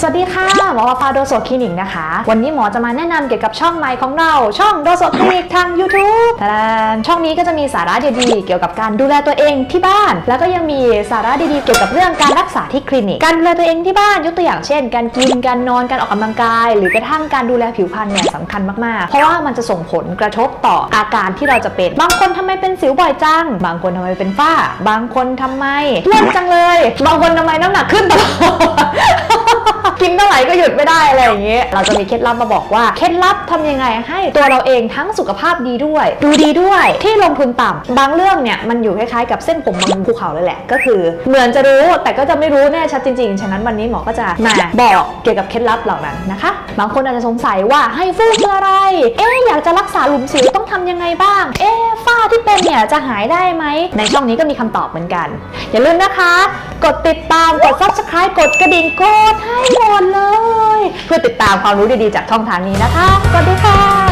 สวัสดีค่ะ หมอวภาโดโซคลินิกนะคะ วันนี้หมอจะมาแนะนำเกี่ยวกับช่องใหม่ของเรา ช่องโดโซคลินิกทาง YouTube ทานช่องนี้ก็จะมีสาระดีๆ เกี่ยวกับการดูแลตัวเองที่บ้าน แล้วก็ยังมีสาระดีๆ เกี่ยวกับเรื่องการรักษาที่คลินิก การดูแลตัวเองที่บ้านยกตัวอย่างเช่น การกิน การนอน การออกกำลังกาย หรือกระทั่งการดูแลผิวพรรณเนี่ยสำคัญมากๆ เพราะว่ามันจะส่งผลกระทบต่ออาการที่เราจะเป็น บางคนทำไมเป็นสิวบ่อยจัง บางคนทำไมเป็นฝ้า บางคนทำไมอ้วนจังเลย บางคนทำไมน้ำหนักขึ้นตลอด กินเท่าไหร่ก็หยุดไม่ได้อะไรอย่างเงี้ยเราจะมีเคล็ดลับมาบอกว่าเคล็ดลับทำยังไงให้ตัวเราเองทั้งสุขภาพดีด้วย ดูดีด้วยที่ลงทุนต่ำบางเรื่องเนี่ยมันอยู่คล้ายๆกับเส้นผมบางภูเขาเลยแหละ ก็คือ เหมือนจะรู้แต่ก็จะไม่รู้แน่ชัดจริงๆ ฉะนั้นวันนี้หมอก็จะมาบอกเกี่ยวกับเคล็ดลับเหล่านั้นนะคะ บางคนอาจจะสงสัยว่าให้ฟูคืออะไร เอ๊ะอยากจะรักษาหลุมสิวต้องทำยังไงบ้าง เอ๊ะฝ้าที่เป็นเนี่ยจะหายได้ไหม ในช่องนี้ก็มีคำตอบเหมือนกัน อย่าลืมนะคะ กดติดตามกด subscribe กดกระดิ่งกดให้หมดเลย เพื่อติดตามความรู้ดีๆจากช่องทางนี้นะคะสวัสดีค่ะ